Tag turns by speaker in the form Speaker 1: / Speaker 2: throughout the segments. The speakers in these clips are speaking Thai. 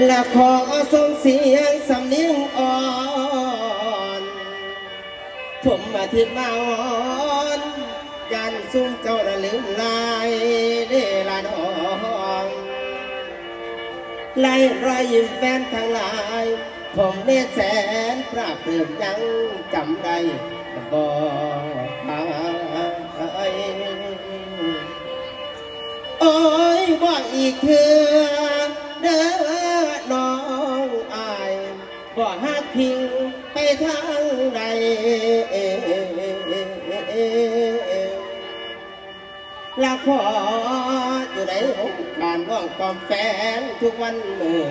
Speaker 1: และขอส่งเสียงสำเนียงอ่อนผมมาทิดมาอ่อนยันซุ้มเจ้าระลืมลายเดลานองไล่รอยยิ้มแฟนทั้งหลาย ผมเนตรแสนปราบเปรื่มยังจำได้บ่ไปโอ้ยว่าอีกคือ ทางใดละขออยู่ในองค์การร่องความแฟนทุกวันเมื่อ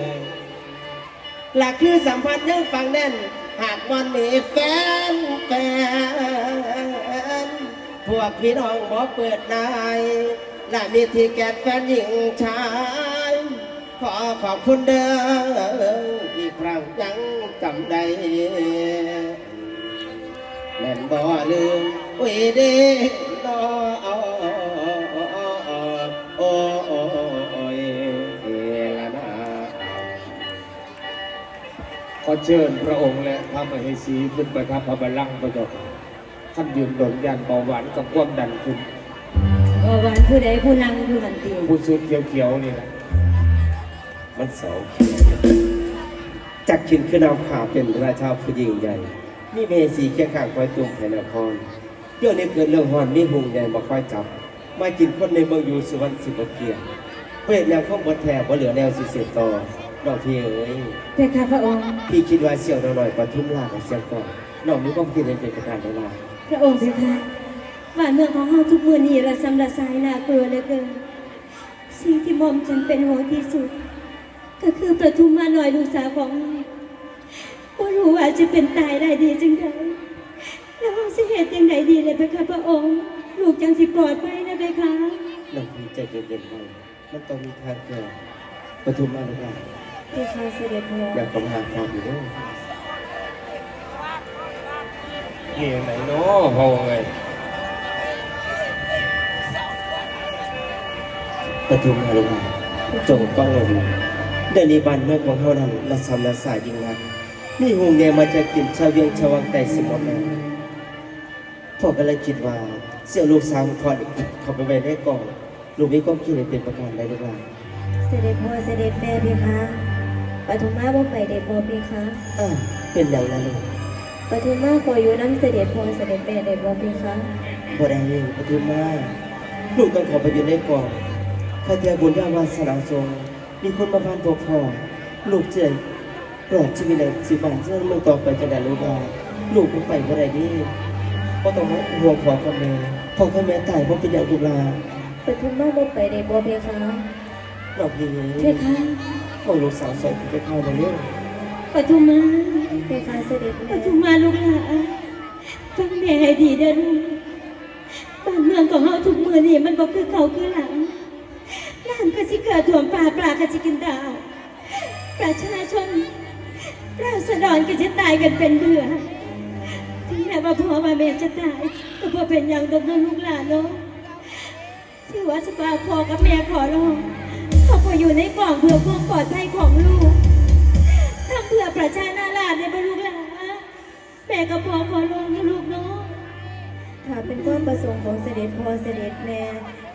Speaker 1: ละคือสัมพันธ์ยังฟังแน่น หากวันมีแฟนแฟน พวกพี่น้องบอเปิดนายและมีที่แกดแฟนหญิงชาย ขอขอบคุณเด้อ ครั้งยังจำได้แม่นบ่ลืมอุ้ยเด้นอโอ้ยละนา
Speaker 2: ขอเชิญพระองค์และพระมเหสีขึ้นประทับพระบัลลังก์พระเจ้าค่ะท่านยืนดนยันเบาหวานกับความดันขึ้น
Speaker 3: เออวันผู้ใดผู้นั่งอยู่หันตี
Speaker 2: ผู้ชุดเขียวๆนี่นะ
Speaker 1: มันเสา จักขินขึ้นเอาขาเป็นราชาผู้ยิ่งใหญ่ มีเมสีเคียงข้างคอยตุ่มแผ่นครเดี๋ยวนี้เกิดเรื่องฮอนมีหุงใหญ่มาคอยจับ มากินคนในเมืองอยู่สุวรรณสิบเกียรติเพื่อแนวข้อมบดแถบบ่เหลือแนวสิเสร็จต่อดอกพี่เอ๋ย
Speaker 3: เพคะพระองค์
Speaker 1: พี่คิดว่าเสี่ยวหน่อยๆปทุมราชกับเสียงก่อนน้องมีความคิดเห็นเป็นประการใดล่ะ
Speaker 3: พระองค์เพคะบ้านเมืองของเฮาทุกมือนี้ระสำระสายน่ากลัวเหลือเกินสิ่งที่หมอมฉันเป็นห่วงที่สุด ก็คือประทุมมาหน่อยลูกสาวของเราว่ารู้ว่าจะเป็นตายได้ดีจังไดแล้วเราสิเหตุยังไงดีเลยเพคะพระองค์ ลูกจังสิปลอดภัยนะเพคะ
Speaker 1: น้องพี่ใจเย็นๆไว้มันต้องมีทางแก้ปทุมมาลูกหลาน
Speaker 3: เพคะเสด็จพ่อ
Speaker 1: อยากกำหาความอยู่เด้อ
Speaker 2: นี่ไหนเนาะพระองค์เลย
Speaker 1: ปทุมมาลูกหลานจงต้องลง มาเดี๋ยวนี้บ้านเมืองของเฮานั้นละสำละสายยิ่งนักมีหงใหญ่มาจากกินชาวเวียงชาววังไต่สิหมดแล้วพ่อก็เลยคิดว่าเสี่ยวลูกสาวของพ่อนี่เขาไปไว้ได้ก่อนลูกมีความคิดเห็นเป็นประการใดลูกหลาน
Speaker 3: เสด็จพ่อเสด็จแม่เพคะปฐุมมาบ่ไปได้บ่เพคะ
Speaker 1: อ้าวเป็นอย่างนั้นเลย
Speaker 3: ปฐุมมาขออยู่น้ำเสด็จพ่อเสด็จแม่ได้บ่เพคะ
Speaker 1: บ่ได้เลยปทุมมาลูกต้องขอไปอยู่ในก่อนข้าเจ้าบุญญาวาสนาทรง มีคนมาพันตัวพ่อลูกเจยรอดชีวิตเลยสิบานเชื่อมึงต่อไปจะได้รู้ว่าลูกมันไปบ่ได้ดีก็ต้องมาห่วงพ่อกับแม่พ่อกับแม่ตายเพราะเป็นอย่างลูกหลาน
Speaker 3: ปฐุมมาบ่ไปได้บ่เพคะ
Speaker 1: ดอกนี้
Speaker 3: เพคะ
Speaker 1: ของลูกสาวใส่ไปเข้ามาเนี่ย
Speaker 3: ปฐุมมาเพคะเสด็จแม่ปฐุมมาลูกหลานฟังแม่ให้ดีเด้อลูกบ้านเมืองของเฮาทุกมื้อนี่มันบ่คือเขาคือหลัง น้ำก็สิเกิดท่วมป่าปลาก็สิกินดาว ประชาชนราษฎรก็จะตายกันเป็นเบื่อถึงแม้ว่าพ่อมาแม่จะตายก็บ่เป็นอย่างดอกน้องลูกหลานเนาะถือว่าสปาพ่อกับแม่ขอร้องขาพออยู่ในกล่องเพื่อความปลอดภัยของลูกทำเพื่อประชาชนาราชในบรรลุหลานแม่กับพ่อขอร้องนะลูกเนาะ
Speaker 4: ค่ะเป็นความประสงค์ของเสด็จพ่อเสด็จแม่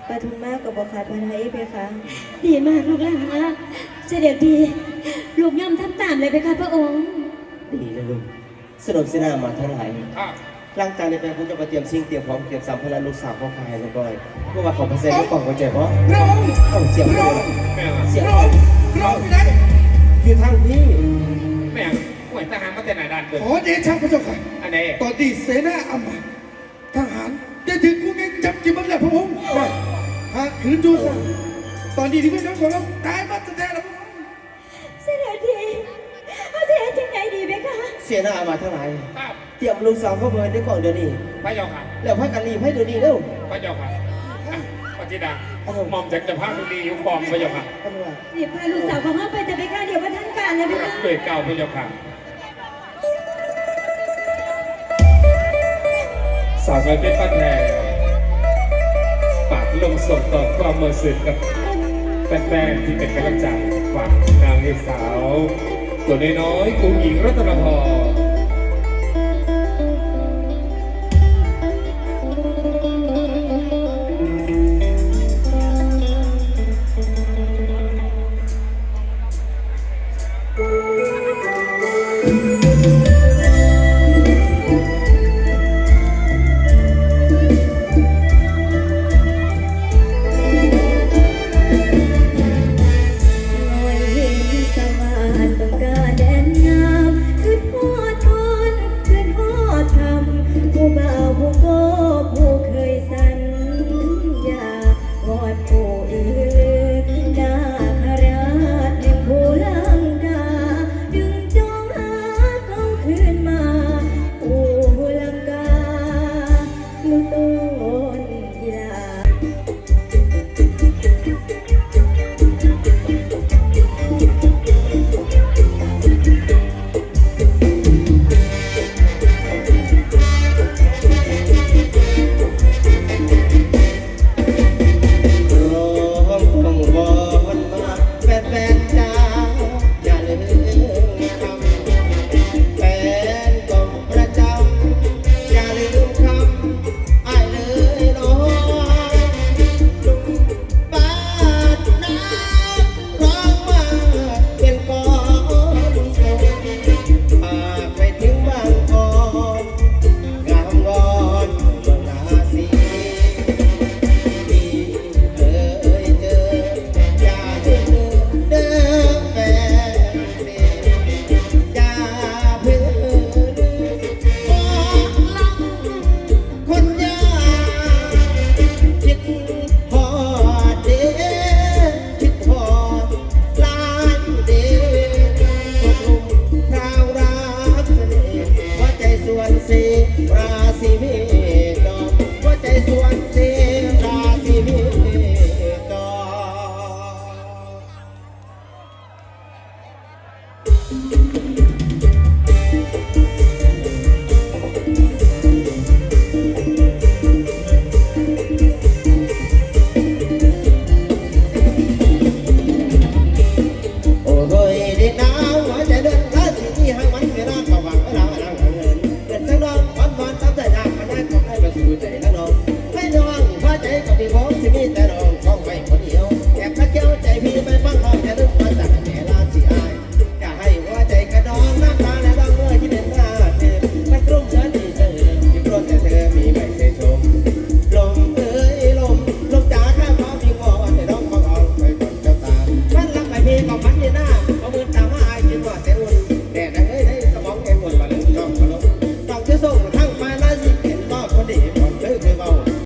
Speaker 4: ปทุมมากับบขาดพันธุ์ไทยเพคะ
Speaker 3: ดีมากลูกหลานเสด็จดี ลูกย่อมทำตามเลยไปค่ะพระองค์
Speaker 1: ดีนะลูกสนุกสนานมาเท่าไหร่
Speaker 2: อะ
Speaker 1: ร่างกายในแปลงคุณจะมาเตรียมสิ่งเตรียมพร้อมเตรียมสัมภาระลูกสาวพ่อพายแล้วก็เมื่อวานของพระเซนก็กล่องหัวใจเพราะ
Speaker 5: พระองค์
Speaker 1: เอาเสียงไปเลย
Speaker 2: แม่งอะ
Speaker 1: เสียง
Speaker 5: พระองค์พระองค์อยู่ไหน
Speaker 1: อยู่ทางนี้
Speaker 2: แม่งห่วยทหารมาแต่ไหนดันเกิน
Speaker 5: ขอเดชะพระเจ้าค่ะ
Speaker 2: อันไหน
Speaker 5: ตอนนี้เสนาอำมาตย์ทหารได้ถึงกูเองจับกินมันแล้วพระองค์หากขืนจูสังตอนนี้ที่พี่น้องของเราตายมาแท้ๆแล้วพระองค์
Speaker 3: เสด็จดีเอาเสด็จที่ไหนดีไหมคะ
Speaker 1: เสียหน้ามาเท่าไหร่
Speaker 2: ครับ
Speaker 1: เตรียมลูกสาวเข้ามาในกล่องเดี๋ยวนี้
Speaker 2: พระเจ้าค่ะ
Speaker 1: แล้วพักกันรีบให้เดี๋ยวนี้เร็ว
Speaker 2: พระเจ้าค่ะอะปฏิดาหมอมจากจะพาคุณดีอยู่กองพระเจ้าค่ะ
Speaker 1: เอาล่ะ
Speaker 3: เดี๋ยวพาลูกสาวของเขาไปจะไปฆ่าเดี๋ยวว่าท่านการแล้วไหมคะ
Speaker 2: ด้วยเก้าพระเจ้าค่ะสาวน้อยเป็นป้าแทนฝาก ลงส่งต่อความมาสึกกับแฟนๆที่เป็นกำลังใจฝากนางเอกสาว ตัวน้อยๆกุ้งหญิงรัตนพร
Speaker 1: ใจก็มีของที่มีแต่รองของไว้คนเดียวแอบมาเจ้าใจมีไไป